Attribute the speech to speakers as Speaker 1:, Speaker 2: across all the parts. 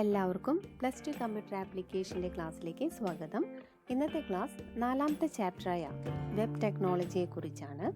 Speaker 1: എല്ലാവർക്കും plus two computer ആപ്ലിക്കേഷന്റെ ക്ലാസ്സിലേക്ക് സ്വാഗതം. ഇന്നത്തെ ക്ലാസ് നാലാമത്തെ ചാപ്റ്ററായ വെബ് ടെക്നോളജിയെക്കുറിച്ചാണ്.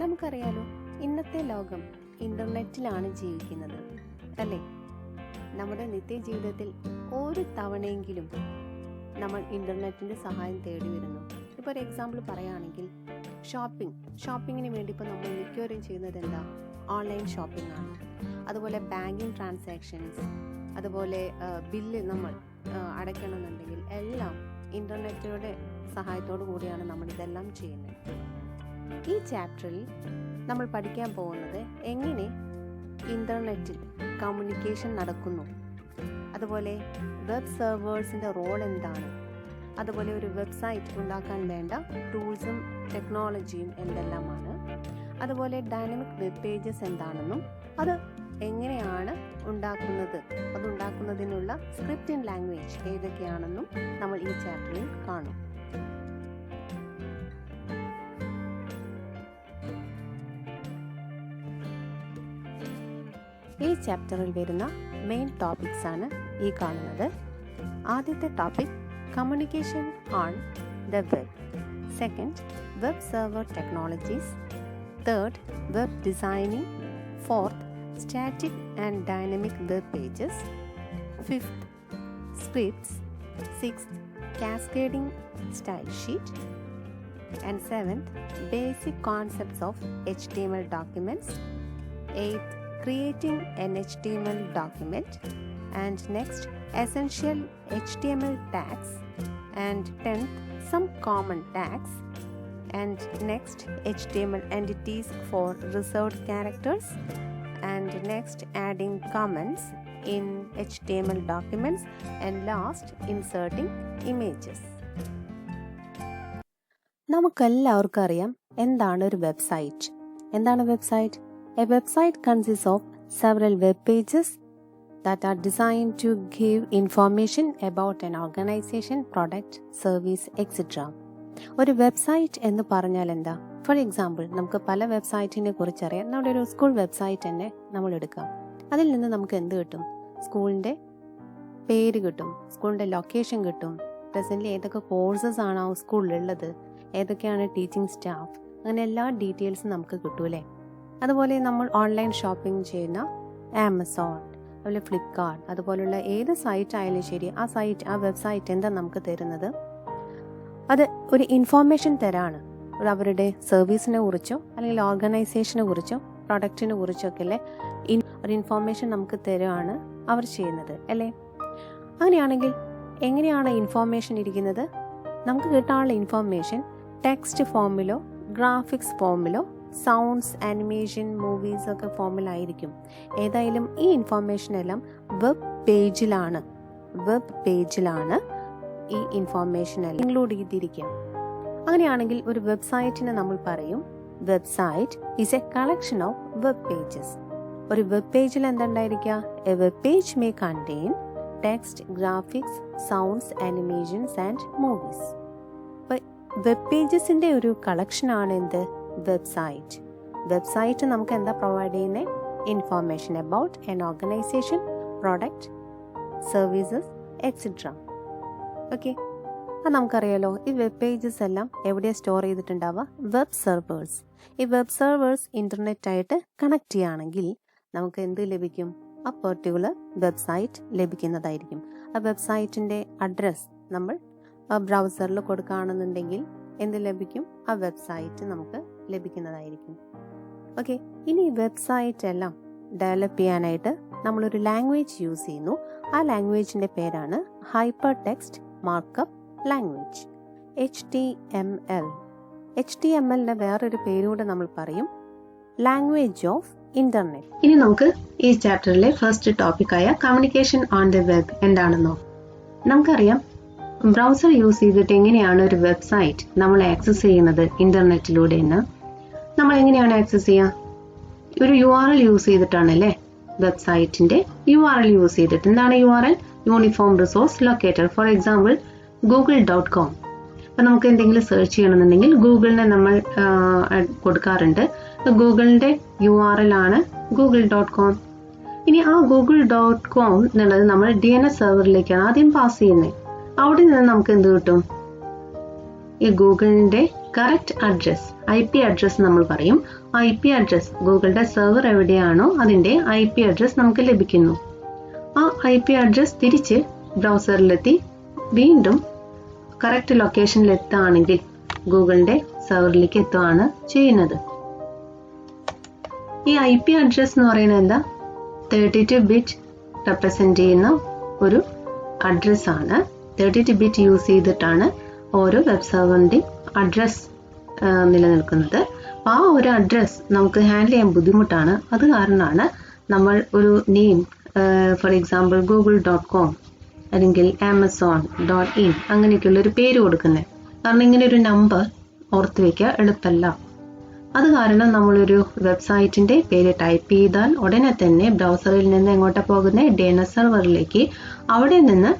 Speaker 1: നമുക്കറിയാലോ ഇന്നത്തെ ലോകം ഇന്റർനെറ്റിലാണ് ജീവിക്കുന്നത് അല്ലേ? നമ്മുടെ നിത്യജീവിതത്തിൽ ഒരു തവണയെങ്കിലും നമ്മൾ ഇന്റർനെറ്റിന്റെ സഹായം തേടി വരുന്നു. ഇപ്പോൾ ഒരു എക്സാമ്പിൾ പറയുകയാണെങ്കിൽ ഷോപ്പിംഗ് ഷോപ്പിങ്ങിന് വേണ്ടി ഇപ്പോൾ നമ്മൾ മിക്കവരും ചെയ്യുന്നത് എന്താ? ഓൺലൈൻ ഷോപ്പിംഗ് ആണ്. അതുപോലെ ബാങ്കിങ് ട്രാൻസാക്ഷൻസ് അതുപോലെ ബില്ല് നമ്മൾ അടയ്ക്കണമെന്നുണ്ടെങ്കിൽ എല്ലാം ഇന്റർനെറ്റിലൂടെ സഹായത്തോടു കൂടിയാണ് നമ്മൾ ഇതെല്ലാം ചെയ്യുന്നത്. ഈ ചാപ്റ്ററിൽ നമ്മൾ പഠിക്കാൻ പോകുന്നത് എങ്ങനെ ഇന്റർനെറ്റിൽ കമ്മ്യൂണിക്കേഷൻ നടക്കുന്നു അതുപോലെ വെബ് സെർവേഴ്സിന്റെ റോൾ എന്താണ് അതുപോലെ ഒരു വെബ്സൈറ്റ് ഉണ്ടാക്കാൻ വേണ്ട ടൂൾസും ടെക്നോളജിയും എന്തെല്ലാമാണ് അതുപോലെ ഡൈനമിക് വെബ് പേജസ് എന്താണെന്നും അത് എങ്ങനെയാണ് ഉണ്ടാക്കുന്നത്? അതുണ്ടാക്കുന്നതിനുള്ള സ്ക്രിപ്റ്റ് ഇൻ ലാംഗ്വേജ് ഏതൊക്കെയാണെന്നും നമ്മൾ ഈ ചാപ്റ്ററിൽ കാണും. ഈ ചാപ്റ്ററിൽ വരുന്ന മെയിൻ ടോപ്പിക്സ് ആണ് ഈ കാണുന്നത്. ആദ്യത്തെ topic communication on the web second web server technologies third web designing fourth static and dynamic web pages. Fifth, scripts. Sixth, cascading style sheet. And seventh, basic concepts of HTML documents. Eighth, creating an HTML document. And next, essential HTML tags. And tenth, some common tags. And next, HTML entities for reserved characters and next adding comments in HTML documents. And last inserting images. നമുക്കെല്ലാവർക്കും അറിയാം എന്താണ് ഒരു website. എന്താണ് website? A website consist of several web pages that are design to give information about an organization product service etcetera ഒരു website എന്ന് പറഞ്ഞാൽ എന്താ for example നമുക്ക് പല വെബ്സൈറ്റിനെ കുറിച്ചറിയാം. നമ്മുടെ ഒരു സ്കൂൾ വെബ്സൈറ്റ് തന്നെ നമ്മൾ എടുക്കാം അതിൽ നിന്ന് നമുക്ക് എന്ത് കിട്ടും? സ്കൂളിന്റെ പേര് കിട്ടും. സ്കൂളിന്റെ ലൊക്കേഷൻ കിട്ടും. പ്രസന്റ്ലി ഏതൊക്കെ കോഴ്സസ് ആണ് ആ സ്കൂളിലുള്ളത് ഏതൊക്കെയാണ് ടീച്ചിങ് സ്റ്റാഫ് അങ്ങനെ എല്ലാ ഡീറ്റെയിൽസും നമുക്ക് കിട്ടൂലേ അതുപോലെ നമ്മൾ ഓൺലൈൻ ഷോപ്പിംഗ് ചെയ്യുന്ന ആമസോൺ അതുപോലെ ഫ്ലിപ്കാർട്ട് അതുപോലുള്ള ഏത് സൈറ്റ് ആയാലും ശരി ആ സൈറ്റ് ആ വെബ്സൈറ്റ് എന്താ നമുക്ക് തരുന്നത്? അത് ഒരു ഇൻഫോർമേഷൻ തരാണ്. അവരുടെ സർവീസിനെ കുറിച്ചോ അല്ലെങ്കിൽ ഓർഗനൈസേഷനെ കുറിച്ചോ പ്രൊഡക്റ്റിനെ കുറിച്ചോ ഒക്കെ അല്ലേ ഒരു ഇൻഫോർമേഷൻ നമുക്ക് തരുവാണ് അവർ ചെയ്യുന്നത് അല്ലേ? അങ്ങനെയാണെങ്കിൽ എങ്ങനെയാണ് ഇൻഫോർമേഷൻ ഇരിക്കുന്നത്? നമുക്ക് കിട്ടാനുള്ള ഇൻഫോർമേഷൻ ടെക്സ്റ്റ് ഫോമിലോ ഗ്രാഫിക്സ് ഫോമിലോ സൗണ്ട്സ് ആനിമേഷൻ മൂവീസ് ഒക്കെ ഫോമിലായിരിക്കും ഏതായാലും ഈ ഇൻഫോർമേഷൻ എല്ലാം വെബ് പേജിലാണ് വെബ് പേജിലാണ് ഈ ഇൻഫോർമേഷൻ എല്ലാം ഇൻക്ലൂഡ് ചെയ്തിരിക്കുക. അങ്ങനെയാണെങ്കിൽ ഒരു വെബ്സൈറ്റിനെ നമ്മൾ പറയും. Website is a collection of web pages ഒരു വെബ് പേജിൽ എന്തുണ്ടായിരിക്കുക? A web page may contain text graphics sounds animations and movies web പേജസിന്റെ ഒരു കളക്ഷൻ ആണ് എന്ത്? വെബ്സൈറ്റ്. വെബ്സൈറ്റ് നമുക്ക് എന്താ പ്രൊവൈഡ് ചെയ്യുന്നത് information about an organisation product services etcetera okay അത് നമുക്കറിയാലോ ഈ വെബ് പേജസ് എല്ലാം എവിടെയാണ് സ്റ്റോർ ചെയ്തിട്ടുണ്ടാവുക? വെബ് സെർവേഴ്സ് ഈ വെബ് സെർവേഴ്സ് ഇന്റർനെറ്റ് ആയിട്ട് കണക്ട് ചെയ്യുകയാണെങ്കിൽ നമുക്ക് എന്ത് ലഭിക്കും? ആ പെർട്ടിക്കുലർ വെബ്സൈറ്റ് ലഭിക്കുന്നതായിരിക്കും. ആ വെബ്സൈറ്റിന്റെ അഡ്രസ്സ് നമ്മൾ ബ്രൗസറിൽ കൊടുക്കുകയാണെന്നുണ്ടെങ്കിൽ എന്ത് ലഭിക്കും? ആ വെബ്സൈറ്റ് നമുക്ക് ലഭിക്കുന്നതായിരിക്കും. ഓക്കെ ഇനി വെബ്സൈറ്റ് എല്ലാം ഡെവലപ്പ് ചെയ്യാനായിട്ട് നമ്മളൊരു ലാംഗ്വേജ് യൂസ് ചെയ്യുന്നു. ആ ലാംഗ്വേജിന്റെ പേരാണ് hyper text markup language H T M L H T M എല്ലിന്റെ വേറൊരു പേരുകൂടെ നമ്മൾ പറയും. ലാംഗ്വേജ് ഓഫ് ഇന്റർനെറ്റ്
Speaker 2: ഇനി നമുക്ക് ഈ ചാപ്റ്ററിലെ ഫസ്റ്റ് ടോപ്പിക്കായ കമ്മ്യൂണിക്കേഷൻ ഓൺ ദ വെബ് എന്താണെന്നോ. നമുക്കറിയാം ബ്രൗസർ യൂസ് ചെയ്തിട്ട് എങ്ങനെയാണ് ഒരു വെബ്സൈറ്റ് നമ്മൾ ആക്സസ് ചെയ്യുന്നത് ഇന്റർനെറ്റിലൂടെ എന്ന്. നമ്മൾ എങ്ങനെയാണ് ആക്സസ് ചെയ്യുക ഒരു യു ആർ എൽ യൂസ് ചെയ്തിട്ടാണല്ലേ വെബ്സൈറ്റിന്റെ യു ആർ എൽ യൂസ് ചെയ്തിട്ട്. എന്താണ് U R L uniform resource locator for example Google dot com. അപ്പൊ നമുക്ക് എന്തെങ്കിലും സെർച്ച് ചെയ്യണമെന്നുണ്ടെങ്കിൽ ഗൂഗിളിനെ നമ്മൾ കൊടുക്കാറുണ്ട്. ഗൂഗിളിന്റെ യു ആർ എൽ ആണ് ഗൂഗിൾ ഡോട്ട് കോം. ഇനി ആ ഗൂഗിൾ ഡോട്ട് കോം എന്നുള്ളത് നമ്മൾ ഡി എൻ എസ് സെർവറിലേക്കാണ് ആദ്യം പാസ് ചെയ്യുന്നത് അവിടെ നിന്ന് നമുക്ക് എന്ത് കിട്ടും? ഈ ഗൂഗിളിന്റെ correct address I P address നമ്മൾ പറയും. ഐ പി അഡ്രസ് ഗൂഗിളിന്റെ സെർവർ എവിടെയാണോ അതിന്റെ ഐ പി അഡ്രസ് നമുക്ക് ലഭിക്കുന്നു. ആ ഐ പി അഡ്രസ് തിരിച്ച് ബ്രൗസറിലെത്തി വീണ്ടും കറക്റ്റ് ലൊക്കേഷനിൽ എത്തുകയാണെങ്കിൽ ഗൂഗിളിന്റെ സെർവറിലേക്ക് എത്തുകയാണ് ചെയ്യുന്നത്. ഈ ഐ പി അഡ്രസ് എന്ന് പറയുന്നത് എന്താ? തേർട്ടി ടു ബിറ്റ് റെപ്രസെന്റ് ചെയ്യുന്ന ഒരു അഡ്രസ് ആണ്. തേർട്ടി ടു ബിറ്റ് യൂസ് ചെയ്തിട്ടാണ് ഓരോ വെബ് സെർവറിന്റെയും അഡ്രസ് നിലനിൽക്കുന്നത്. ആ ഒരു അഡ്രസ് നമുക്ക് ഹാൻഡിൽ ചെയ്യാൻ ബുദ്ധിമുട്ടാണ്. അത് കാരണമാണ് നമ്മൾ ഒരു name for example Google dot com അല്ലെങ്കിൽ ആമസോൺ ഡോട്ട് ഇൻ അങ്ങനെയൊക്കെയുള്ള ഒരു പേര് കൊടുക്കുന്നത്. കാരണം ഇങ്ങനെ ഒരു നമ്പർ ഓർത്ത് വയ്ക്കുക എളുപ്പമല്ല അത് കാരണം നമ്മളൊരു വെബ്സൈറ്റിന്റെ പേര് ടൈപ്പ് ചെയ്താൽ ഉടനെ തന്നെ ബ്രൗസറിൽ നിന്ന് എങ്ങോട്ടാ പോകുന്നത് ഡേന സെർവറിലേക്ക് അവിടെ നിന്ന്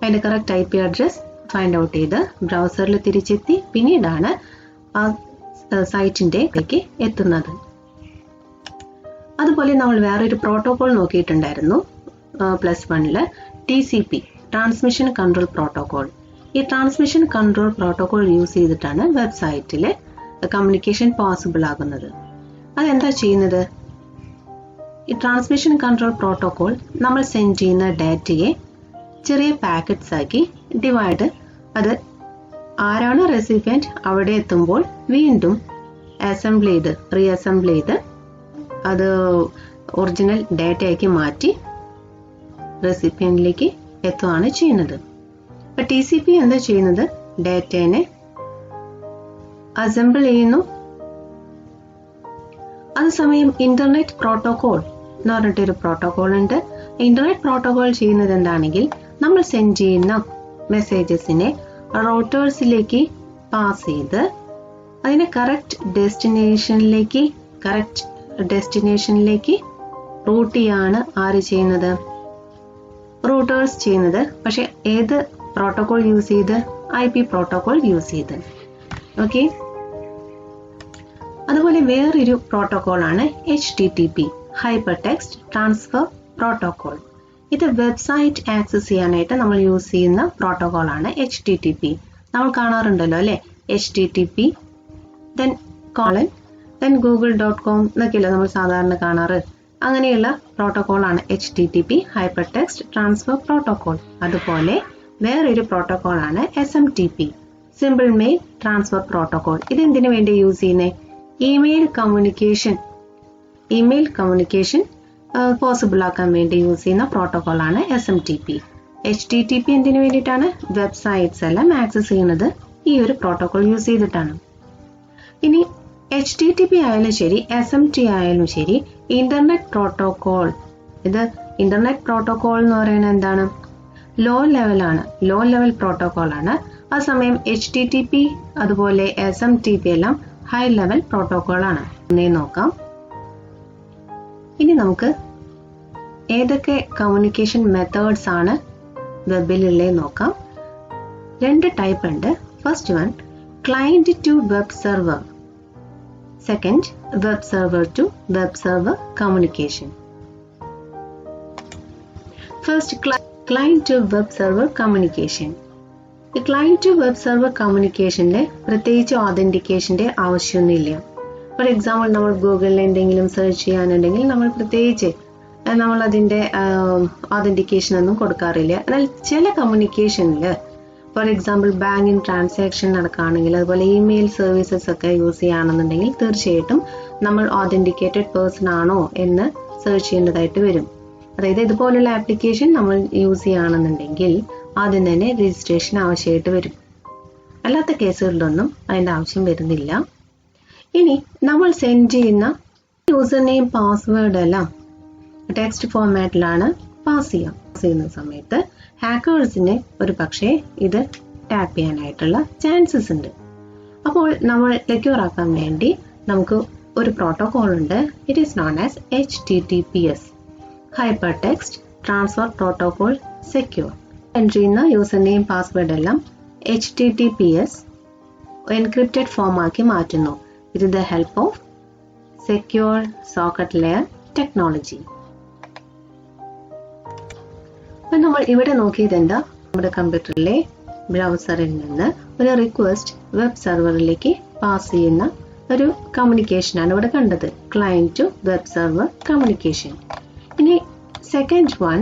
Speaker 2: അതിന്റെ correct type P address find out ചെയ്ത് ബ്രൗസറിൽ തിരിച്ചെത്തി പിന്നീടാണ് ആ സൈറ്റിന്റെ സൈറ്റിന്റെ എത്തുന്നത്. അതുപോലെ നമ്മൾ വേറൊരു പ്രോട്ടോകോൾ നോക്കിയിട്ടുണ്ടായിരുന്നു പ്ലസ് വണ്ണിൽ T C P transmission control protocol ഈ ട്രാൻസ്മിഷൻ കൺട്രോൾ പ്രോട്ടോകോൾ യൂസ് ചെയ്തിട്ടാണ് വെബ്സൈറ്റിൽ കമ്മ്യൂണിക്കേഷൻ പോസിബിൾ ആകുന്നത്. അതെന്താ ചെയ്യുന്നത്? ഈ ട്രാൻസ്മിഷൻ കൺട്രോൾ പ്രോട്ടോകോൾ നമ്മൾ സെൻഡ് ചെയ്യുന്ന ഡാറ്റയെ ചെറിയ പാക്കറ്റ്സ് ആക്കി ഡിവൈഡ് അത് ആരാണ് റെസിപ്പിയന്റ് അവിടെ എത്തുമ്പോൾ വീണ്ടും അസംബിൾ ചെയ്ത് റീ അസംബിൾ ചെയ്ത് അത് ഒറിജിനൽ ഡാറ്റയാക്കി മാറ്റി റെസിപ്പിയന്റിലേക്ക് എത്തുകയാണ് ചെയ്യുന്നത്. അപ്പൊ ടി സി പി എന്താ ചെയ്യുന്നത്? ഡേറ്റേനെ അസംബിൾ ചെയ്യുന്നു. അതേസമയം ഇന്റർനെറ്റ് പ്രോട്ടോകോൾ എന്ന് പറഞ്ഞിട്ടൊരു പ്രോട്ടോകോൾ ഉണ്ട്. ഇന്റർനെറ്റ് പ്രോട്ടോകോൾ ചെയ്യുന്നത് എന്താണെങ്കിൽ നമ്മൾ സെൻഡ് ചെയ്യുന്ന മെസ്സേജസിനെ റോട്ടേഴ്സിലേക്ക് പാസ് ചെയ്ത് അതിനെ കറക്റ്റ് ഡെസ്റ്റിനേഷനിലേക്ക് കറക്റ്റ് ഡെസ്റ്റിനേഷനിലേക്ക് റൂട്ട് ചെയ്യാണ് ആര് ചെയ്യുന്നത്? റൂട്ടേഴ്സ് ചെയ്യുന്നത് പക്ഷെ ഏത് പ്രോട്ടോകോൾ യൂസ് ചെയ്ത് ഐ പി പ്രോട്ടോകോൾ യൂസ് ചെയ്ത്. ഓക്കെ? അതുപോലെ വേറൊരു പ്രോട്ടോകോൾ ആണ് H T T P hyper text transfer protocol ഇത് വെബ്സൈറ്റ് ആക്സസ് ചെയ്യാനായിട്ട് നമ്മൾ യൂസ് ചെയ്യുന്ന പ്രോട്ടോകോൾ ആണ് എച്ച് ടി ടി പി നമ്മൾ കാണാറുണ്ടല്ലോ അല്ലെ? H T T P then colon then Google dot com എന്നൊക്കെയല്ലേ നമ്മൾ സാധാരണ കാണാറ്? അങ്ങനെയുള്ള പ്രോട്ടോക്കോളാണ് H T T P hyper text transfer protocol അതുപോലെ വേറൊരു പ്രോട്ടോകോളാണ് S M T P simple mail transfer protocol ഇത് എന്തിനു വേണ്ടി യൂസ് ചെയ്യുന്നത് email communication email communication possible ആക്കാൻ വേണ്ടി യൂസ് ചെയ്യുന്ന പ്രോട്ടോകോളാണ് S M T P H T T P എന്തിനു വേണ്ടിയിട്ടാണ്? വെബ്സൈറ്റ്സ് എല്ലാം ആക്സസ് ചെയ്യുന്നത് ഈ ഒരു പ്രോട്ടോകോൾ യൂസ് ചെയ്തിട്ടാണ്. ഇനി എച്ച് ടി ടി പി ആയാലും ശരി എസ് എം ടി ആയാലും ശരി ഇന്റർനെറ്റ് പ്രോട്ടോകോൾ ഇത് ഇന്റർനെറ്റ് പ്രോട്ടോകോൾ എന്ന് പറയുന്നത് എന്താണ്? ലോ ലെവലാണ് ലോ ലെവൽ പ്രോട്ടോകോൾ ആണ്. ആ സമയം എച്ച് ടി ടി പി അതുപോലെ എസ് എം ടി പി എല്ലാം ഹൈ ലെവൽ പ്രോട്ടോകോൾ ആണ്. എന്നേ നോക്കാം. ഇനി നമുക്ക് ഏതൊക്കെ കമ്മ്യൂണിക്കേഷൻ മെത്തേഡ്സ് ആണ് വെബിലുള്ളത് നോക്കാം. രണ്ട് ടൈപ്പ് ഉണ്ട്. First one client to web server second web server to web server communication first client to web server communication ഈ ക്ലയന്റ് ടു വെബ് സെർവർ കമ്മ്യൂണിക്കേഷന്റെ പ്രത്യേകിച്ച് ഓതന്റിക്കേഷന്റെ ആവശ്യമൊന്നുമില്ല. ഫോർ എക്സാമ്പിൾ നമ്മൾ ഗൂഗിളിൽ എന്തെങ്കിലും സെർച്ച് ചെയ്യാനുണ്ടെങ്കിൽ നമ്മൾ പ്രത്യേകിച്ച് നമ്മൾ അതിന്റെ ഓതന്റിക്കേഷൻ ഒന്നും കൊടുക്കാറില്ല. എന്നാൽ ചില കമ്മ്യൂണിക്കേഷനിൽ ഫോർ എക്സാമ്പിൾ ബാങ്കിങ് ട്രാൻസാക്ഷൻ നടക്കുകയാണെങ്കിൽ അതുപോലെ ഇമെയിൽ സർവീസസ് ഒക്കെ യൂസ് ചെയ്യുകയാണെന്നുണ്ടെങ്കിൽ തീർച്ചയായിട്ടും നമ്മൾ ഓതന്റിക്കേറ്റഡ് പേഴ്സൺ ആണോ എന്ന് സെർച്ച് ചെയ്യേണ്ടതായിട്ട് വരും. അതായത് ഇതുപോലുള്ള ആപ്ലിക്കേഷൻ നമ്മൾ യൂസ് ചെയ്യുകയാണെന്നുണ്ടെങ്കിൽ ആദ്യം തന്നെ രജിസ്ട്രേഷൻ ആവശ്യമായിട്ട് വരും. അല്ലാത്ത കേസുകളിലൊന്നും അതിന്റെ ആവശ്യം വരുന്നില്ല. ഇനി നമ്മൾ സെൻഡ് ചെയ്യുന്ന യൂസർ നെയിം പാസ്വേഡ് എല്ലാം ടെക്സ്റ്റ് ഫോർമാറ്റിലാണ് പാസ് ചെയ്യാം. ചെയ്യുന്ന സമയത്ത് ഹാക്കേഴ്സിന് ഒരു പക്ഷേ ഇത് ടാപ്പ് ചെയ്യാനായിട്ടുള്ള ചാൻസസ് ഉണ്ട്. അപ്പോൾ നമ്മൾ സെക്യൂർ ആക്കാൻ വേണ്ടി നമുക്ക് ഒരു പ്രോട്ടോകോൾ ഉണ്ട്. It is known as H T T P S hyper text transfer protocol secure entry ചെയ്യുന്ന യൂസർ നെയിം പാസ്വേഡ് എല്ലാം H T T P S encrypted ഫോമാക്കി മാറ്റുന്നു. With the help of secure socket layer technology. അപ്പൊ നമ്മൾ ഇവിടെ നോക്കിയത് എന്താ? നമ്മുടെ കമ്പ്യൂട്ടറിലെ ബ്രൗസറിൽ നിന്ന് ഒരു റിക്വസ്റ്റ് വെബ് സെർവറിലേക്ക് പാസ് ചെയ്യുന്ന ഒരു കമ്മ്യൂണിക്കേഷൻ ആണ് ഇവിടെ കണ്ടത്. Client to web server communication ഇനി second one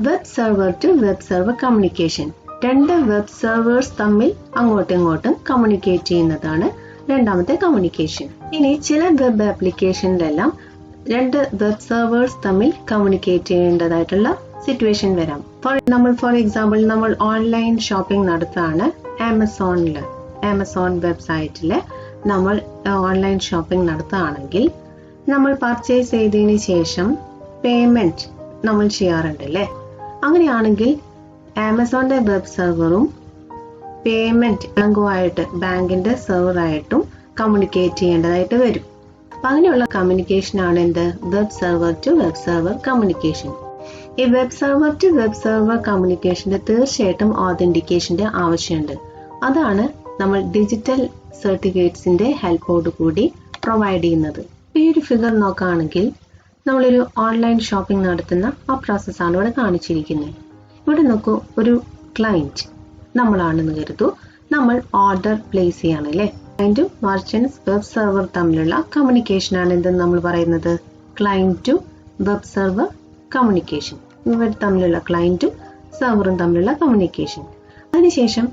Speaker 2: web server to web server communication രണ്ട് വെബ് സെർവേഴ്സ് തമ്മിൽ അങ്ങോട്ടും ഇങ്ങോട്ടും കമ്മ്യൂണിക്കേറ്റ് ചെയ്യുന്നതാണ് രണ്ടാമത്തെ കമ്മ്യൂണിക്കേഷൻ ഇനി ചില വെബ് ആപ്ലിക്കേഷനിലെല്ലാം രണ്ട് വെബ് സെർവേഴ്സ് തമ്മിൽ കമ്മ്യൂണിക്കേറ്റ് ചെയ്യേണ്ടതായിട്ടുള്ള സിറ്റുവേഷൻ വരാം. ഫോർ നമ്മൾ ഫോർ എക്സാമ്പിൾ നമ്മൾ ഓൺലൈൻ ഷോപ്പിംഗ് നടത്തുകയാണ് ആമസോണിൽ ആമസോൺ വെബ്സൈറ്റിൽ നമ്മൾ ഓൺലൈൻ ഷോപ്പിംഗ് നടത്തുകയാണെങ്കിൽ നമ്മൾ പർച്ചേസ് ചെയ്തതിന് ശേഷം പേയ്മെന്റ് നമ്മൾ ചെയ്യാറുണ്ട് അല്ലേ അങ്ങനെയാണെങ്കിൽ ആമസോണിന്റെ വെബ് സെർവറും പേയ്മെന്റ് ബാങ്കുമായിട്ട് ബാങ്കിന്റെ സെർവറായിട്ടും കമ്മ്യൂണിക്കേറ്റ് ചെയ്യേണ്ടതായിട്ട് വരും. അപ്പൊ അങ്ങനെയുള്ള കമ്മ്യൂണിക്കേഷൻ ആണ് എന്ത്? Web server to web server communication ഈ web server to web server കമ്മ്യൂണിക്കേഷന്റെ തീർച്ചയായിട്ടും ഓതന്റിക്കേഷന്റെ ആവശ്യമുണ്ട്. അതാണ് നമ്മൾ ഡിജിറ്റൽ സർട്ടിഫിക്കറ്റ്സിന്റെ ഹെൽപ്പോട് കൂടി പ്രൊവൈഡ് ചെയ്യുന്നത്. ഈ ഒരു ഫിഗർ നോക്കുകയാണെങ്കിൽ നമ്മളൊരു ഓൺലൈൻ ഷോപ്പിംഗ് നടത്തുന്ന ആ പ്രോസസ്സാണ് ഇവിടെ കാണിച്ചിരിക്കുന്നത്. ഇവിടെ നോക്കൂ ഒരു ക്ലയന്റ് നമ്മളാണെന്ന് കരുതൂ. നമ്മൾ ഓർഡർ പ്ലേസ് ചെയ്യാണ് അല്ലേ? ക്ലയന്റും മർച്ചൻസ് വെബ് സെർവർ തമ്മിലുള്ള കമ്മ്യൂണിക്കേഷൻ ആണ് എന്തെന്ന് നമ്മൾ പറയുന്നത്? Client to web server communication ഇവർ തമ്മിലുള്ള ക്ലയന്റും സെർവറും തമ്മിലുള്ള കമ്മ്യൂണിക്കേഷൻ അതിനുശേഷം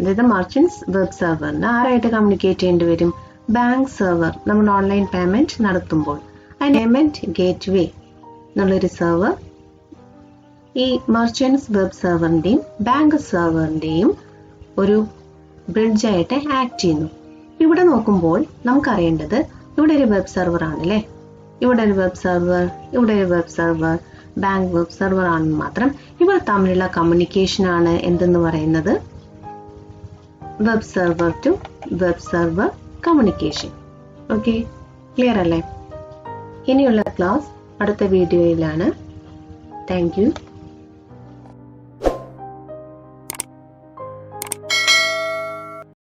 Speaker 2: അതായത് മർച്ചൻസ് വെബ് സെർവറിന് ആരായിട്ട് കമ്മ്യൂണിക്കേറ്റ് ചെയ്യേണ്ടി വരും? ബാങ്ക് സെർവർ നമ്മൾ ഓൺലൈൻ പേയ്മെന്റ് നടത്തുമ്പോൾ. അതിന് പേയ്മെന്റ് ഗേറ്റ് വേ എന്നുള്ളൊരു സെർവർ ഈ മർച്ചൻസ് വെബ് സെർവറിന്റെയും ബാങ്ക് സെർവറിന്റെയും ഒരു ബ്രിഡ്ജായിട്ട് ആക്ട് ചെയ്യുന്നു. ഇവിടെ നോക്കുമ്പോൾ നമുക്കറിയേണ്ടത് ഇവിടെ ഒരു വെബ് സെർവർ ആണല്ലേ? ഇവിടെ ഒരു വെബ് സെർവർ ഇവിടെ ഒരു web server bank web server ആണെന്ന് മാത്രം. ഇവർ തമ്മിലുള്ള കമ്മ്യൂണിക്കേഷൻ ആണ് എന്തെന്ന് പറയുന്നത്? Web server to web server communication okay clear അല്ലേ? ഇനിയുള്ള ക്ലാസ് അടുത്ത വീഡിയോയിലാണ് താങ്ക് യു